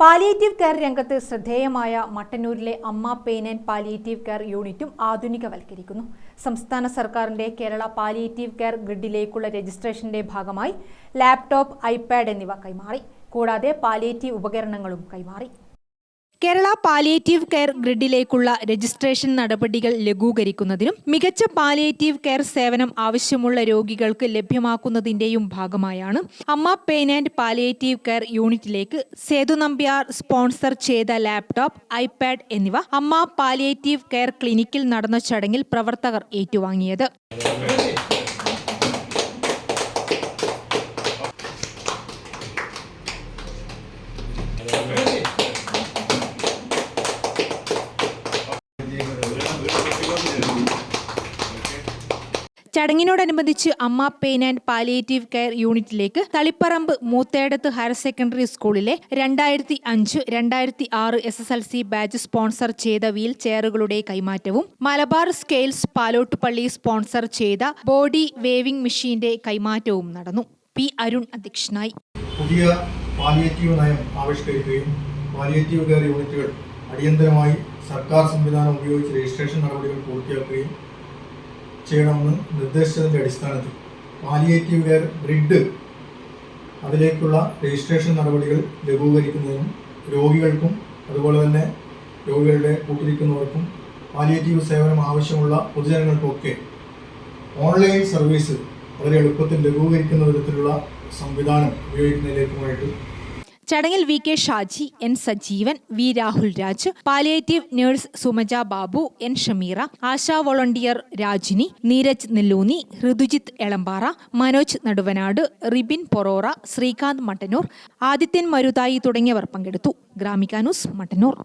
Palliative care രംഗത്ത് ശ്രദ്ധേയമായ മട്ടന്നൂരിലെ അമ്മ പെയിൻ ആൻഡ് പാലിയേറ്റീവ് കെയർ യൂണിറ്റും ആധുനികവൽക്കരിക്കുന്നു. സംസ്ഥാന സർക്കാരിന്റെ കേരള പാലിയേറ്റീവ് കെയർ ഗ്രിഡിലേക്കുള്ള രജിസ്ട്രേഷന്റെ ഭാഗമായി ലാപ്ടോപ്പ് ഐപാഡ് എന്നിവ കൈമാറി. കൂടാതെ പാലിയേറ്റീവ് ഉപകരണങ്ങളും കൈമാറി. കേരള പാലിയേറ്റീവ് കെയർ ഗ്രിഡിലേക്കുള്ള രജിസ്ട്രേഷൻ നടപടികൾ ലഘൂകരിക്കുന്നതിനും മികച്ച പാലിയേറ്റീവ് കെയർ സേവനം ആവശ്യമുള്ള രോഗികൾക്ക് ലഭ്യമാക്കുന്നതിന്റെയും ഭാഗമായാണ് അമ്മ പെയിൻ ആൻഡ് പാലിയേറ്റീവ് കെയർ യൂണിറ്റിലേക്ക് സേതു നമ്പ്യാർ സ്പോൺസർ ചെയ്ത ലാപ്ടോപ്പ് ഐപാഡ് എന്നിവ അമ്മ പാലിയേറ്റീവ് കെയർ ക്ലിനിക്കിൽ നടന്ന ചടങ്ങിൽ പ്രവർത്തകർ ഏറ്റുവാങ്ങിയത്. ചടങ്ങിനോടനുബന്ധിച്ച് അമ്മ പെയിൻ ആൻഡ് പാലിയേറ്റീവ് കെയർ യൂണിറ്റിലേക്ക് തളിപ്പറമ്പ് മൂത്തേടത്ത് ഹയർ സെക്കൻഡറി സ്കൂളിലെ രണ്ടായിരത്തി അഞ്ച് രണ്ടായിരത്തി ആറ് S S L C batch sponsor ചെയ്ത വീൽ ചെയറുകളുടെ കൈമാറ്റവും മലബാർ സ്കെയിൽസ് പാലോട്ടുപള്ളി സ്പോൺസർ ചെയ്ത ബോഡി വേവിംഗ് മെഷീന്റെ കൈമാറ്റവും നടന്നു. പി അരുൺ അധ്യക്ഷനായി. പുതിയ പാലിയേറ്റീവ് നയം ആവിഷ്കരിക്കുകയും പാലിയേറ്റീവ് കെയർ യൂണിറ്റുകൾ അടിയന്തരമായി സർക്കാർ സംവിധാനം ഉപയോഗിച്ച് രജിസ്ട്രേഷൻ നടപടികൾ പൂർത്തിയാക്കുകയും ചെയ്യണമെന്ന് നിർദ്ദേശിച്ചതിന്റെ അടിസ്ഥാനത്തിൽ പാലിയേറ്റീവ് കെയർ ഗ്രിഡ് അതിലേക്കുള്ള രജിസ്ട്രേഷൻ നടപടികൾ ലഘൂകരിക്കുന്നതിനും രോഗികൾക്കും അതുപോലെ തന്നെ രോഗികളുടെ കൂട്ടിരിക്കുന്നവർക്കും പാലിയേറ്റീവ് സേവനം ആവശ്യമുള്ള പൊതുജനങ്ങൾക്കൊക്കെ ഓൺലൈൻ സർവീസ് വളരെ എളുപ്പത്തിൽ ലഘൂകരിക്കുന്ന വിധത്തിലുള്ള സംവിധാനം ഉപയോഗിക്കുന്നതിലേക്കുമായിട്ട് ചടങ്ങിൽ V K Shaji N Sajeevan V Rahul Raj palliative nurse Sumaja Babu N Shameera ASHA volunteer Rajini Neeraj Nelluni Rithujith Elambara Manoj Naduvanad Ribin Porora Sreekanth Mattannur Adithyan Maruthai തുടങ്ങിയവർ പങ്കെടുത്തു. Gramika news Mattannur.